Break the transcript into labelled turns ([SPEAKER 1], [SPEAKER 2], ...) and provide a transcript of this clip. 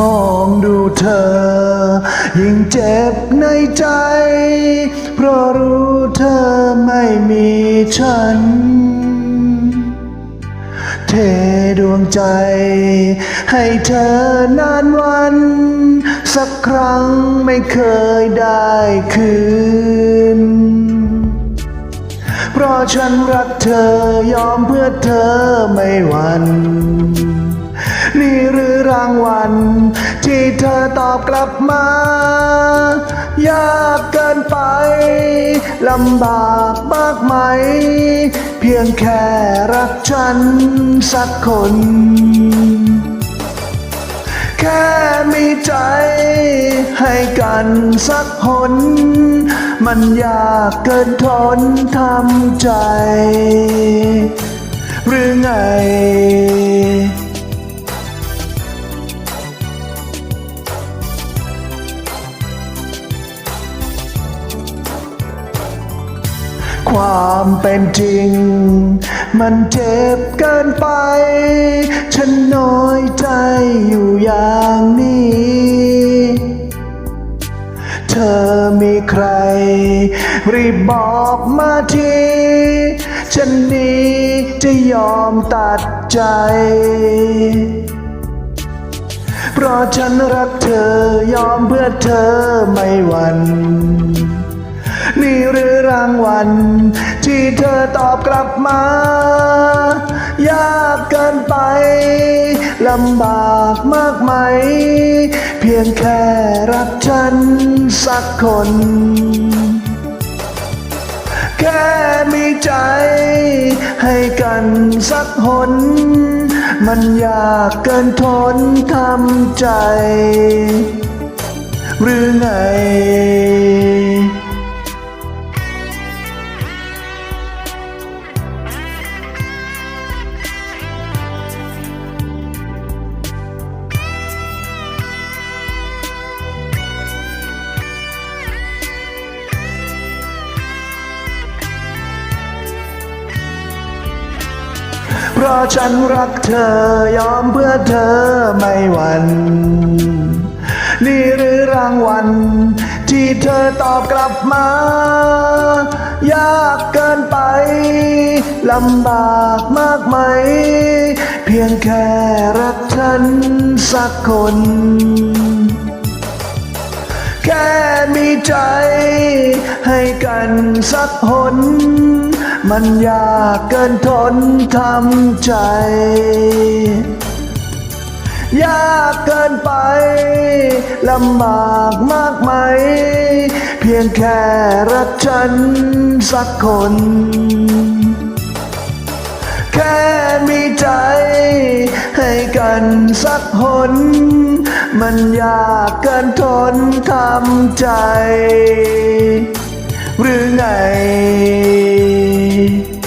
[SPEAKER 1] มองดูเธอ ยิ่งเจ็บในใจ เพราะรู้เธอไม่มีฉัน เทดวงใจ ให้เธอนานวัน สักครั้งไม่เคยได้คืนเพราะฉันรักเธอยอมเพื่อเธอไม่หวันนี่หรือรางวัล เธอตอบกลับมา ยากเกินไปลำบากมากไหม เพียงแค่รักฉันสักคน แค่มีใจให้กันสักหน มันยากเกินทนทำใจ หรือไง ความเป็นจริง มันเจ็บเกินไป ฉันน้อยใจอยู่อย่างนี้ เธอมีใคร รีบบอกมาทีฉันนี้จะยอมตัดใจ เพราะฉันรักเธอยอมเพื่อเธอไม่หวั่น หรือรางวัล ที่เธอตอบกลับมา ยากเกินไปลำบากมากไหม เพียงแค่รักฉันสักคน แค่มีใจให้กันสักหน มันยากเกินทนทำใจ หรือไง เพราะฉันรักเธอยอมเพื่อเธอไม่หวัน่นนี่หรือรางวัลที่เธอตอบกลับมา ยากเกินไปลำบากมากไหม เพียงแค่รักฉันสักคน แค่มีใจให้กันสักหน มันยากเกินทนทำใจ ยากเกินไปลำบากมากไหม เพียงแค่รักฉันสักคน แค่มีใจ ให้กันสักหน มันยากเกินทนทำใจ หรือไง You.